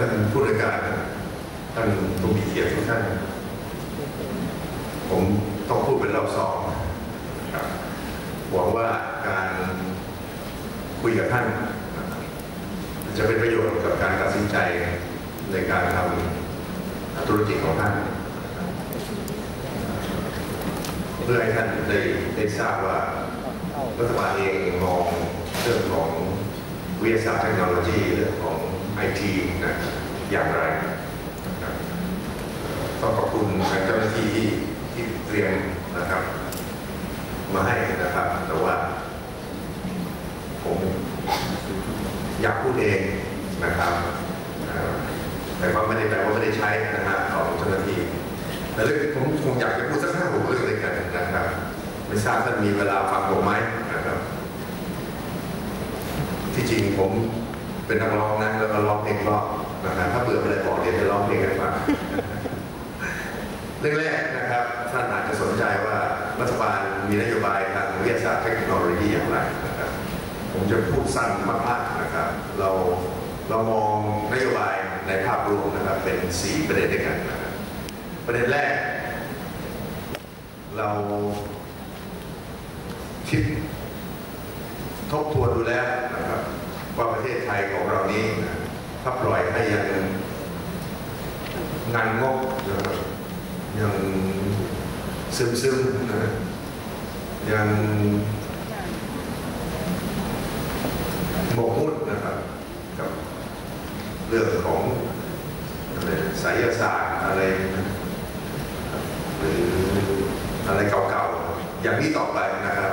ท่านผู้ในวยการท่านผู้มีเกียรติทุกท่าน ผมต้องพูดเป็นรอบสองครับหวังว่าการคุยกับท่าน จะเป็นประโยชน์กับการตัดสินใจในการทำธุรกิจของท่าน เพื่อให้ท่านได้ได้ทราบว่ารัฐบาลเองมองเรื่องของวิทยาศาสตร์เทคโนโลยีเรื่องของ ไอทีนะอย่างไรนะครับต้องขอบคุณทางเจ้าหน้าที่ที่ที่เตรียมนะครับ มาให้นะครับ แต่ว่า ผมอยากพูดเองนะครับแต่ว่าไม่ได้แปลว่าไม่ได้ใช้นะฮะของเจ้าหน้าที่แต่เรื่องผมคงอยากจะพูดสักห้าหกเรื่องด้วยกันนะครับไม่ทราบท่านมีเวลาฟังผมไหมนะครับ ที่จริงผม เป็นนักร้องนะแล้วก็ร้องเพลงรอบนะครับถ้าเบื่อไม่ได้บอกเดี๋ยวจะร้องเพลงให้ฟังเรื่องแรกนะครับท่านอาจจะสนใจว่ารัฐบาลมีนโยบายทางวิทยาศาสตร์เทคโนโลยีอย่างไรนะครับผมจะพูดสั้นมากๆนะครับ เราเรามองนโยบายในภาพรวมนะครับเป็นสี่ประเด็นด้วยกันนะครับประเด็นแรก เราคิดทบทวนดูแล้วนะครับ ว่าประเทศไทยของเรานี้ถ้าปล่อยให้ยังงานงกนะครับยังซึมซึมนะยังหมกมุ่นนะครับกับเรื่องของอะไรไสยศาสตร์อะไรนะหรืออะไรเก่าๆอย่างนี้ต่อไปนะครับ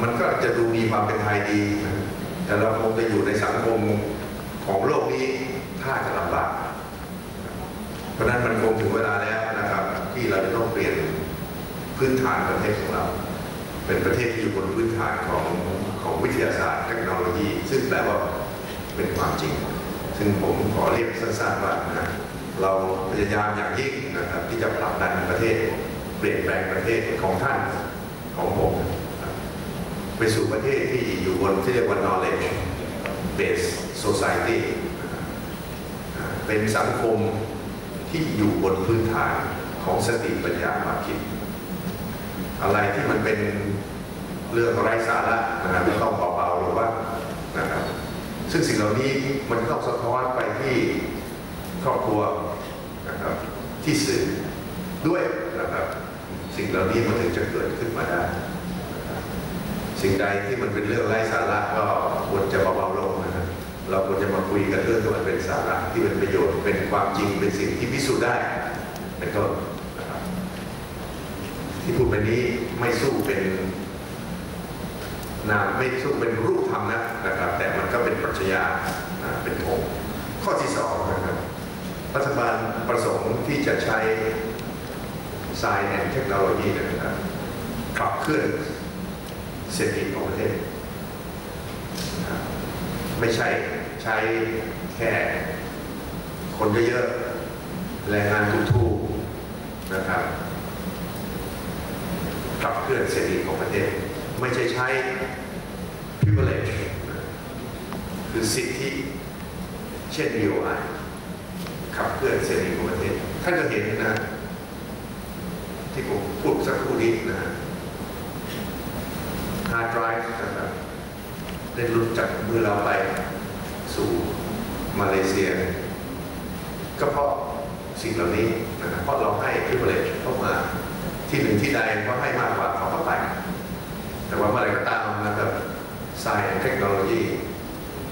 มันก็จะดูมีความเป็นไทยดีนะ แต่เราคงจะอยู่ในสังคมของโลกนี้ถ้าจะลำบากเพราะนั้นมันคงถึงเวลาแล้วนะครับ ที่เราจะต้องเปลี่ยนพื้นฐานประเทศของเรา เป็นประเทศที่อยู่บนพื้นฐานของของวิทยาศาสตร์เทคโนโลยี ซึ่งแปลว่าเป็นความจริง ซึ่งผมขอเรียกสั้นๆว่านะเราพยายามอย่างยิ่งนะครับที่จะผลักดันประเทศ เปลี่ยนแปลงประเทศของท่านของผม ไปสู่ประเทศที่อยู่บนที่เรียกว่า knowledge based society เป็นสังคมที่อยู่บนพื้นฐานของสติปัญญาความคิด อะไรที่มันเป็นเรื่องไร้สาระนะครับก็ต้องเบาๆลงว่านะครับซึ่งสิ่งเหล่านี้มันต้องสะท้อนไปที่ครอบครัวนะครับที่สื่อด้วยนะครับสิ่งเหล่านี้มันถึงจะเกิดขึ้นมาได้ สิ่งใดที่มันเป็นเรื่องไร้สาระก็ควรจะเบาๆลงนะครับเราควรจะมาคุยกันเรื่องที่มันเป็นสาระที่เป็นประโยชน์เป็นความจริงเป็นสิ่งที่พิสูจน์ได้เป็นต้นนะครับที่พูดไปนี้ไม่สู้เป็นนามไม่สู้เป็นรูปธรรมนะนะครับ แต่มันก็เป็นปรัชญาเป็นองค์ข้อที่สองนะครับรัฐบาลประสงค์ที่จะใช้ Science and Technology เนยนะครับขับเคลื่อน เศรษฐกิจของประเทศ ไม่ใช่ใช้แค่คนเยอะๆแรงงานทุกๆนะครับขับเคลื่อนเศรษฐกิจของประเทศ ไม่ใช่ใช้ privilege นคือสิทธิเช่น DOI ขับเคลื่อนเศรษฐกิจของประเทศท่านก็เห็นนะ ที่ผมพูดสักครู่นี้นะ ฮาร์ดไดรฟ์นะครับได้หลุดจากมือเราไปสู่มาเลเซีย ก็เพราะสิ่งเหล่านี้นะครับเพราะเราให้ privilege เข้ามาที่หนึ่งที่ใดก็ให้มากกว่าเขาเข้าไป แต่ว่าเมื่อไรก็ตามนะครับ science and technology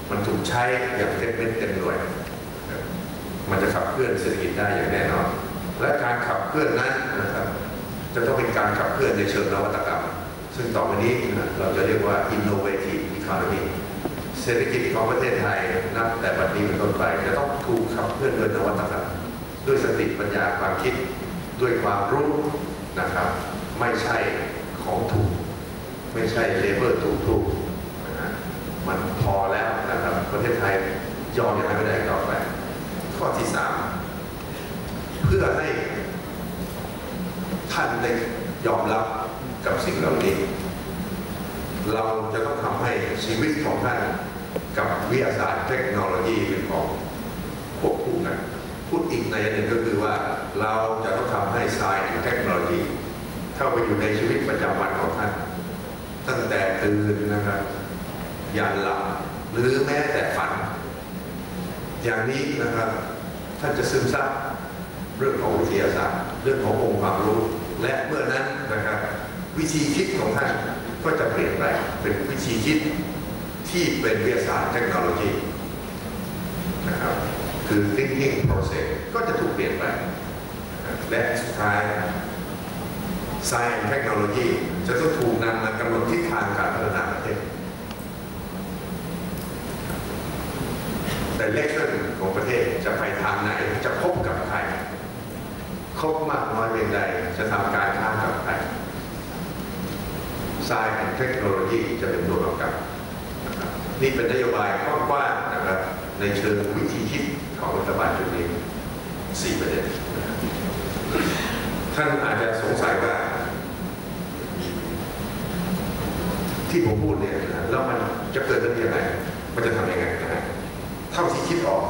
มันถูกใช้อย่างเต็มเม็ดเต็มหน่วย มันจะขับเคลื่อนเศรษฐกิจได้อย่างแน่นอน และการขับเคลื่อนนั้นนะครับ จะต้องเป็นการขับเคลื่อนในเชิงนวัตกรรม ซึ่งต่อไปนี้เราจะเรียกว่า innovative economy เศรษฐกิจของประเทศไทยนับแต่บัดนี้เป็นต้นไปจะต้องถูกขับเคลื่อนด้วยนวัตกรรมด้วยสติปัญญาความคิดด้วยความรู้นะครับ ไม่ใช่ของถูก ไม่ใช่เลเบอร์ถูกๆนะฮะมันพอแล้วนะครับ ประเทศไทยยอมอย่างนั้นไม่ได้ต่อไปข้อที่สามเพื่อให้ท่านได้ยอมรับ กับสิ่งเหล่านี้ เราจะต้องทำให้ชีวิตของท่านกับวิทยาศาสตร์เทคโนโลยีเป็นของควบคู่กันพูดอีกในยหนึ่งก็คือว่าเราจะต้องทำให้ Science and Technology เข้าไปอยู่ในชีวิตประจำวันของท่าน ตั้งแต่ตื่นนะครับยันหลับหรือแม้แต่ฝัน อย่างนี้นะครับท่านจะซึมซับเรื่องของวิทยาศาสตร์ เรื่องขององค์ความรู้ และเมื่อนั้นนะครับ วิธีคิดของท่านก็จะเปลี่ยนแปลงเป็นวิธีคิดที่เป็นวิทยาศาสตร์เทคโนโลยีนะครับคือ thinking process ก็จะถูกเปลี่ยนแปลงและสุดท้าย Science Technology จะต้องถูกนำมากำหนดทิศทางการพัฒนาประเทศแต่เลขชั่นของประเทศจะไปทางไหนจะพบกับใครครบมากน้อยเพียงใดจะทำการค้ากับ ใคร Science and Technology จะเป็นตัวกำกับนะครับนี่เป็นนโยบายกว้างๆนะครับในเชิงวิธีคิดของรัฐบาลชุดนี้สี่ประเด็นท่านอาจจะสงสัยว่า ที่ผมพูดเนี่ยนะแล้วมันจะเกิดขึ้นยังไงมันจะทำยังไงนะฮะเท่าที่คิดออก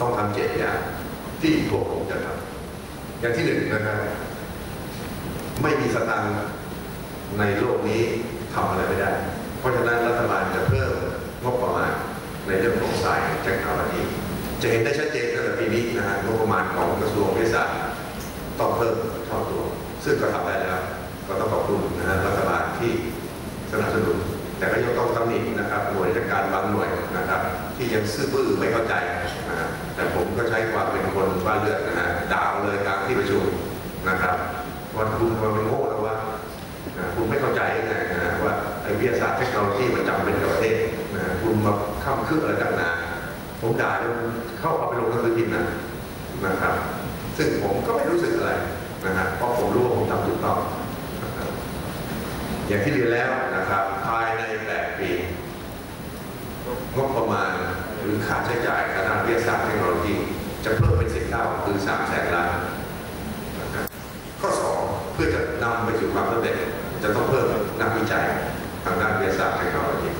ต้องทำเจ็ดอย่างที่พวกผมจะทำอย่างที่หนึ่งนะครับไม่มีสตังค์ ในโลกนี้ทำอะไรไม่ได้ เพราะฉะนั้นรัฐบาลจะเพิ่มงบประมาณในเรื่องของสายเทคโนโลยีจะเห็นได้ชัดเจนตั้งแต่ปีนี้นะฮะงบประมาณของกระทรวงวิทยาศาสตรต้องเพิ่มเท่าตัว ซึ่งก็ทำได้แล้ว ก็ต้องขอบคุณนะฮะรัฐบาลที่สนับสนุน แต่ก็ยังต้องตำหนินะครับหน่วยราชการบางหน่วยนะครับ ที่ยังซื่อบื้อไม่เข้าใจนะฮะแต่ผมก็ใช้ความเป็นคนบ้านเลือดนะฮะด่าเลยกลางที่ประชุมนะครับ คืบอะไรต่างนาผมด่าจนเข้าเอาไปลงหนังสือพิมพ์นะนะครับ ซึ่งผมก็ไม่รู้สึกอะไรนะฮะเพราะผมรู้ว่าผมทำถูกต้องอย่างที่เรียนแล้วนะครับ ภายใน8ปีงบประมาณหรือค่าใช้จ่ายทางด้านวิทยาศาสตร์เทคโนโลยี จะเพิ่มเป็นสิบเท่าคือ3แสนล้านนะครับข้อ 2 เพื่อจะนำไปสู่ความสำเร็จจะต้องเพิ่มนักวิจัยทางด้านวิทยาศาสตร์เทคโนโลยี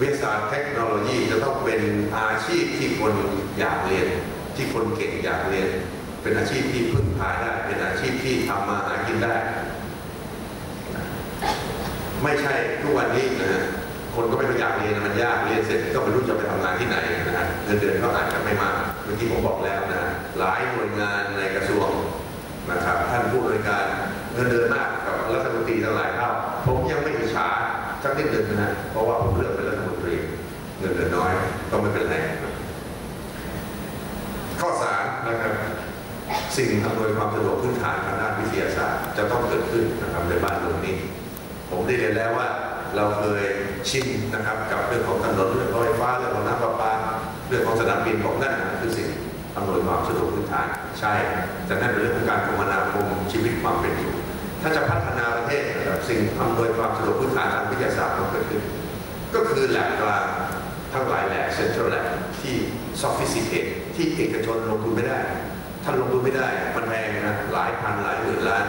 วิทยาศาสตร์เทคโนโลยีจะต้องเป็นอาชีพที่คนอยากเรียน ที่คนเก่งอยากเรียน เป็นอาชีพที่พึ่งพาได้ เป็นอาชีพที่ทำมาหากินได้ ไม่ใช่ทุกวันนี้นะคนก็ไม่อยากเรียนมันยากเรียนเสร็จก็ไม่รู้จะไปทำงานที่ไหนนะฮะเงินเดือนก็อาจจะไม่มาเมื่อกี้ผมบอกแล้วนะหลายหน่วยงานในกระทรวงนะครับท่านผู้บริการเงินเดือนมากกับรัฐมนตรีทั้งหลายเท่าผมยังไม่อิจฉาสักนิดหนึ่งนะเพราะว่าผมเลือก เงินเดือนน้อยก็ไม่เป็นไรข้อสามนะครับสิ่งอำนวยความสะดวกพื้นฐานทางด้านวิทยาศาสตร์ จะต้องเกิดขึ้นนะครับในบ้านเมืองนี้ ผมได้เรียนแล้วว่าเราเคยชินนะครับกับเรื่องของถนนเรื่องรถไฟฟ้าเรื่องของน้ำประปาเรื่องของสนามบินของนั่นนะคือสิ่งอำนวยความสะดวกพื้นฐานใช่ แต่นั่นเป็นเรื่องของการคมนาคมชีวิตความเป็นอยู่ ถ้าจะพัฒนาประเทศสิ่งอำนวยความสะดวกพื้นฐานทางวิทยาศาสตร์ต้องเกิดขึ้น ก็คือแหลกกลาง ทั้งหลายแหลกเซ็นทรัลแหลกที่ sophisticated ที่เอกชนลงทุนไม่ได้ ท่านลงทุนไม่ได้ มันแพงนะหลายพันหลายหมื่นล้าน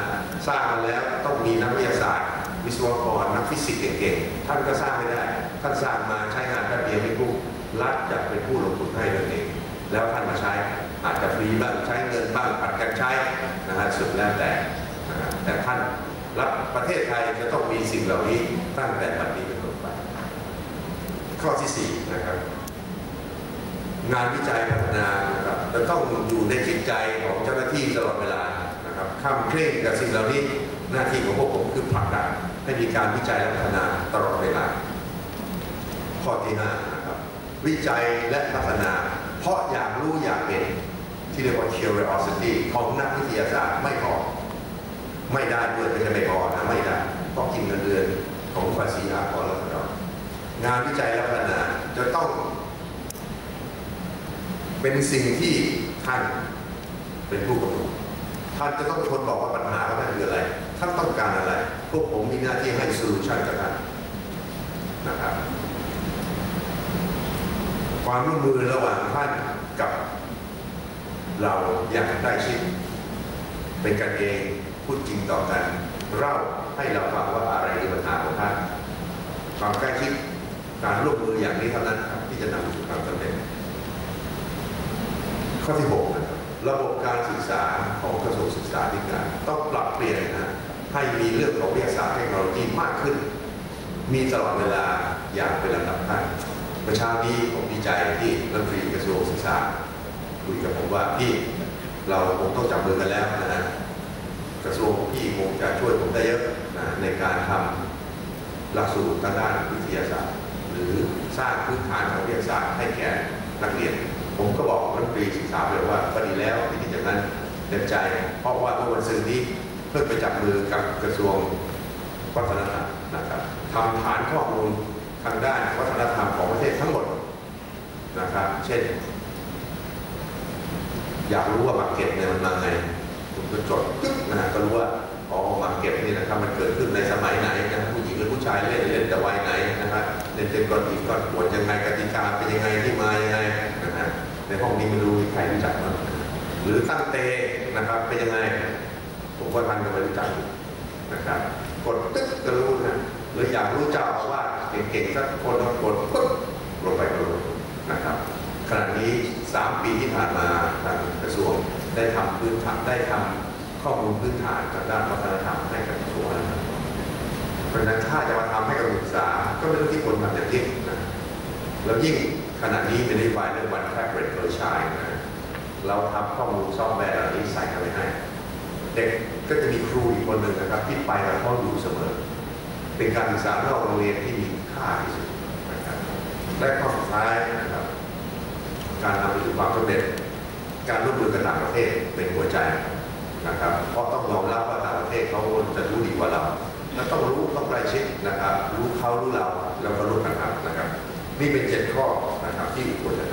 สร้างมาแล้วต้องมีนักวิทยาศาสตร์ วิศวกรนักฟิสิกส์เก่งๆท่านก็สร้างไม่ได้ ท่านสร้างมาใช้งานแป๊บเดียวไม่คุ้มรัฐจะเป็นผู้ลงทุนให้นั่นเองแล้วท่านมาใช้อาจจะฟรีบ้างใช้เงินบ้างผัดกันใช้นะฮะสุดแล้วแต่แต่ท่านรัฐประเทศไทยจะต้องมีสิ่งเหล่านี้ตั้งแต่บัดนี้เป็น ข้อที่สี่นะครับงานวิจัยพัฒนานะครับจะต้องอยู่ในจิตใจของเจ้าหน้าที่ตลอดเวลานะครับข้ามเคร่งกับสิ่งเหล่านี้หน้าที่ของพวกผมคือผลักดันให้มีการวิจัยและพัฒนาตลอดเวลา ข้อที่ห้านะครับวิจัยและพัฒนา เพราะอยากรู้อยากเห็นที่เรียกว่า curiosity ของนักวิทยาศาสตร์ไม่พอไม่ได้ด้วยไม่ใช่ไม่พอนะไม่ได้ต้องกินเงินเดือนของภาษีอากรและเรา งานวิจัยและพัฒนาจะต้อง เป็นสิ่งที่ท่านเป็นผู้กำหนดท่านจะต้องเป็นคนบอกว่าปัญหาของท่านคืออะไร ท่านต้องการอะไร พวกผมมีหน้าที่ให้โซลูชันกับท่านนะครับความร่วมมือระหว่างท่านกับเราอย่างใกล้ชิดเป็นกันเองพูดจริงต่อกันเล่าให้เราฟังว่าอะไรคือปัญหาของท่านความใกล้ชิด การร่วมมืออย่างนี้เท่านั้นครับที่จะนำไปสู่ความสำเร็จข้อที่6นะครับระบบการศึกษาของกระทรวงศึกษาธิการต้องปรับเปลี่ยนนะให้มีเรื่องของวิทยาศาสตร์เทคโนโลยีมากขึ้น มีตลอดเวลาอย่างเป็นลำดับขั้นประชานี้ผมดีใจที่รัฐมนตรีกระทรวงศึกษาคุยกับผมว่าพี่เราคงต้องจับมือกันแล้วนะกระทรวงพี่คงจะช่วยผมได้เยอะนะในการทำหลักสูตรทางด้านวิทยาศาสตร์ รือสร้างพื้นฐานของวิทยาศาสตร์ให้แก่นักเรียน ผมก็บอกรัฐมนตรีศึกษาเลยว่าก็ดีแล้วที่จากนั้นเต็มใจ เพราะว่าเมื่อวันศุกร์นี้เพิ่งไปจับมือกับกระทรวงวัฒนธรรมนะครับทำฐานข้อมูลทางด้านวัฒนธรรมของประเทศทั้งหมดนะครับ เช่น อยากรู้ว่ามาร์เก็ตเนี่ยมันมาไงผมก็จดปึ๊บนะฮะก็รู้ว่าอ๋อมาร์เก็ตนี่นะครับมันเกิดขึ้นในสมัยไหนนะผู้หญิงหรือผู้ชายเล่นเล่นแต่วัยไหน นะเล่นก่อนอีกก่อนปวดยังไงกติกาเป็นยังไงที่มายังไงนะฮะในห้องนี้ไม่รู้ใครรู้จักมั้งหรือตั้งเตนะครับเป็นยังไงผมว่าท่านก็ไม่รู้จักนะครับ กดตึ๊กก็รู้นะหรืออยากรู้เจ้าว่าเก่งๆสักคนก็กดปึ๊บลงไปก็รู้นะครับขณะนี้ 3 ปีที่ผ่านมาทางกระทรวงได้ทำพื้นฐานได้ทำข้อมูลพื้นฐานทางด้านวัฒนธรรมให้กับกระทรวงนะครับ เพราะฉะนั้นถ้าจะมาทำให้กับศึกษาก็เป็นเรื่องที่คนทำอย่างยิ่งนะแล้วยิ่งขณะนี้เป็นนโยบายเรื่องวันแท็บเล็ตเปอร์ชายนะเราทำข้อมูลซอฟต์แวร์เหล่านี้ใส่เข้าไปให้เด็กก็จะมีครูอีกคนหนึ่งนะครับที่ไปกับเขาอยู่เสมอ เป็นการศึกษานอกโรงเรียนที่มีค่าที่สุดนะครับและข้อสุดท้ายนะครับ การนำไปสู่ความสำเร็จ การร่วมมือกับต่างประเทศเป็นหัวใจนะครับ เพราะต้องยอมรับว่าต่างประเทศเขาจะรู้ดีกว่าเรา เราต้องรู้ต้องใกล้ชิดนะครับ รู้เขารู้เราแล้วก็รู้กันทำนะครับ นี่เป็นเจ็ดข้อนะครับที่ควรจะ